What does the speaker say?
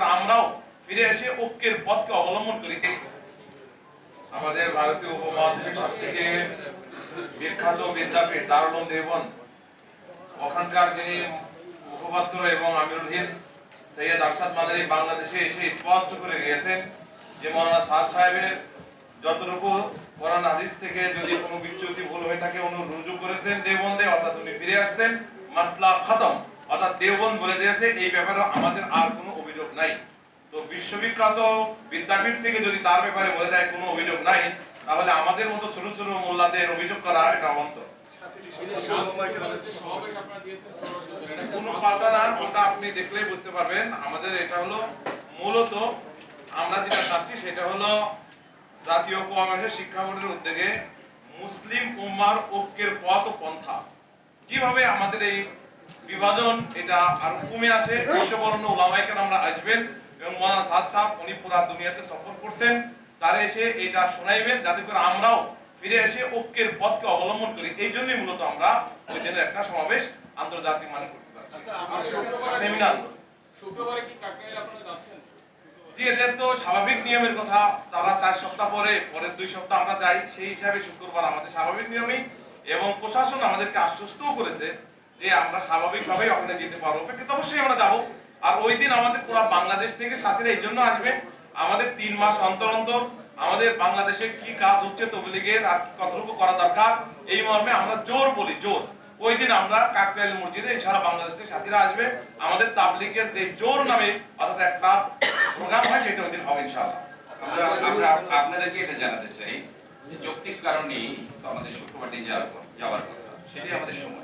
করে আমরাও ফিরে এসে ঐক্যের পথকে অবলম্বন করি আমাদের ভারতীয় উপমহাদেশের সব থেকে বিখ্যাত, বিদ্যাপীঠ দারুল উলুম দেওবন্দ ওখানকার যিনি মুখপাত্র এবং আমিরুল হিন্দ সৈয়দ আরশাদ মাদানী বাংলাদেশে এসে স্পষ্ট করে গিয়েছেন যে মৌলানা সাদ সাহেবের যতটুকু কোরআন হাদিস থেকে যদি কোনো বিচ্যুতি ভুল হয়ে থাকে উনি রুজু করেছেন দেওবন্দে অর্থাৎ উনি ফিরে আসছেন। মাসলা খতম, অর্থাৎ দেওবন্দ বলে দিয়েছে, এই ব্যাপারে আমাদের আর কোনো নাই। তো বিশ্ববিখ্যাত বিদ্যাপীঠ থেকে যদি তার ব্যাপারে বলে দেয় কোনো অভিযোগ নাই, তাহলে আমাদের মতো ছোট ছোট মোল্লাদের অভিযোগ করা এটা এটা কোনো পাল্টা না ওটা আপনি দেখলেই বুঝতে পারবেন। আমাদের এটা হলো মূলত আমরা যেটা চাচ্ছি সেটা হলো জাতীয় শিক্ষা বোর্ডের উদ্যোগে মুসলিম উম্মার ঐক্যের পথ ও পন্থা। কীভাবে আমাদের এই বিভাজন এটা আরও কমে আসে। বিশ্ববরণ্য ওলামাইকে আমরা আসবেন এবং মৌলানা সাদ সাহেব উনি পুরা দুনিয়াতে সফর করছেন। তারা এসে এটা শোনাইবেন যাতে করে আমরাও ফিরে এসে ঐক্যের পথকে অবলম্বন করি। এই জন্যই মূলত আমরা ওই দিনের একটা সমাবেশ আন্তর্জাতিক মানে করতে চাচ্ছি সেমিনার। যাচ্ছেন? জি এদের তো স্বাভাবিক নিয়মের কথা। তারা চার সপ্তাহ পরে পরের দুই সপ্তাহ আমরা যাই। সেই হিসাবে শুক্রবার আমাদের স্বাভাবিক নিয়মেই। এবং প্রশাসন আমাদেরকে আশ্বস্তও করেছে যে আমরা স্বাভাবিকভাবেই ওখানে যেতে পারব। কিন্তু অবশ্যই আমরা যাব। আর ওই দিন আমাদের পুরো বাংলাদেশ থেকে সাথীরা এই জন্য আসবে। আমাদের তিন মাস অন্তর অন্তর আমাদের বাংলাদেশে কি কাজ হচ্ছে তবলিগের আর কতটুকু করা দরকার, এই মর্মে আমরা জোর বলি, জোর। ওই দিন আমরা কাকরাইল মসজিদে সারা বাংলাদেশ থেকে সাথীরা আসবে। আমাদের তাবলিগের যে জোর নামে অর্থাৎ একটা প্রোগ্রাম হয়, সেটা ওই দিন হবে ইনশাআল্লাহ। আপনাদেরকে এটা জানাতে চাই যে যৌক্তিক কারণেই আমাদের শুক্রবার দিন যাওয়ার কথা। সেটাই আমাদের সময়।